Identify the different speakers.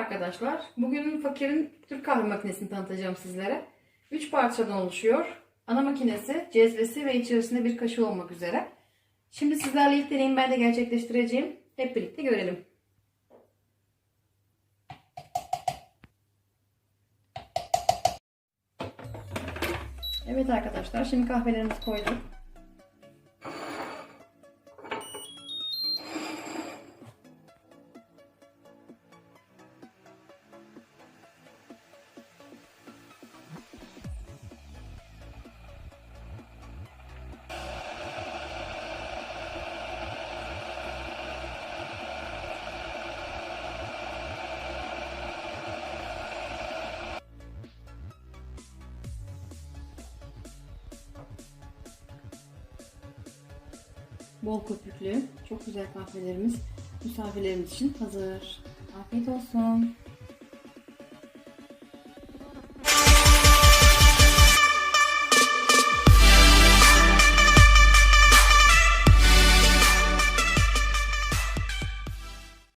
Speaker 1: arkadaşlar. Bugün Fakir'in Türk kahve makinesini tanıtacağım sizlere. 3 parçadan oluşuyor. Ana makinesi, cezvesi ve içerisinde bir kaşığı olmak üzere. Şimdi sizlerle ilk deneyimi ben de gerçekleştireceğim. Hep birlikte görelim. Evet arkadaşlar şimdi kahvelerimizi koyduk. Bol köpüklü, çok güzel kahvelerimiz misafirlerimiz için hazır. Afiyet olsun.